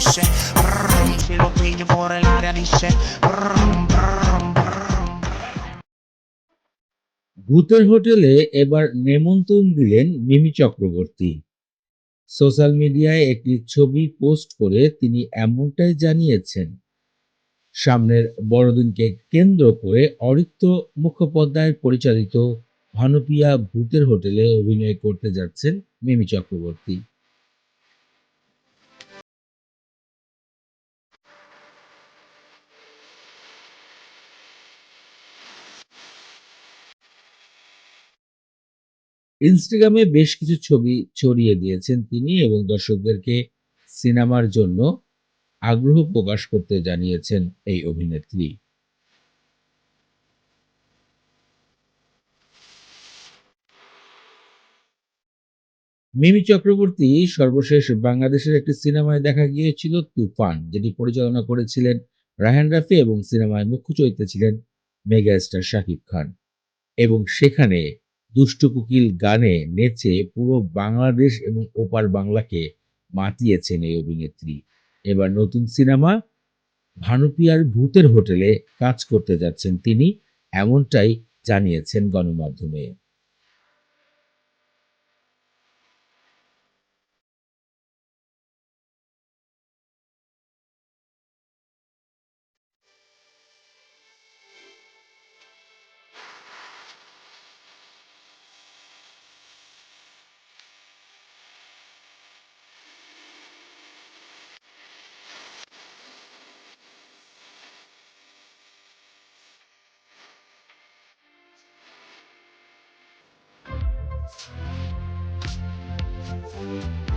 dice Brrrm, Se lo piglio fuori l'aria dice Brrrm, brrrm, brrrm ভূতের হোটেলে এবার নেমন্তন্ন দিলেন মিমি চক্রবর্তী। সোশ্যাল মিডিয়ায় একটি ছবি পোস্ট করে তিনি এমনটাই জানিয়েছেন। সামনের বড়দিনকে কেন্দ্র করে অরিত্র মুখোপাধ্যায় পরিচালিত ভানুপিয়া ভূতের হোটেলে অভিনয় করতে যাচ্ছেন মিমি চক্রবর্তী। ইনস্টাগ্রামে বেশ কিছু ছবি ছড়িয়ে দিয়েছেন তিনি এবং দর্শকদেরকে সিনেমার জন্য আগ্রহ প্রকাশ করতে জানিয়েছেন এই অভিনেত্রী। মিমি চক্রবর্তী সর্বশেষ বাংলাদেশের একটি সিনেমায় দেখা গিয়েছিল তুফান, যেটি পরিচালনা করেছিলেন রায়হান রাফি এবং সিনেমায় মুখ্য চরিত্রে ছিলেন মেগাস্টার শাকিব খান। এবং সেখানে দুষ্টু কুকিল গানে নেচে পুরো বাংলাদেশ এবং ওপার বাংলাকে মাতিয়েছেন এই অভিনেত্রী। এবার নতুন সিনেমা ভানুপিয়ার ভূতের হোটেলে কাজ করতে যাচ্ছেন তিনি, এমনটাই জানিয়েছেন গণমাধ্যমে। Bye.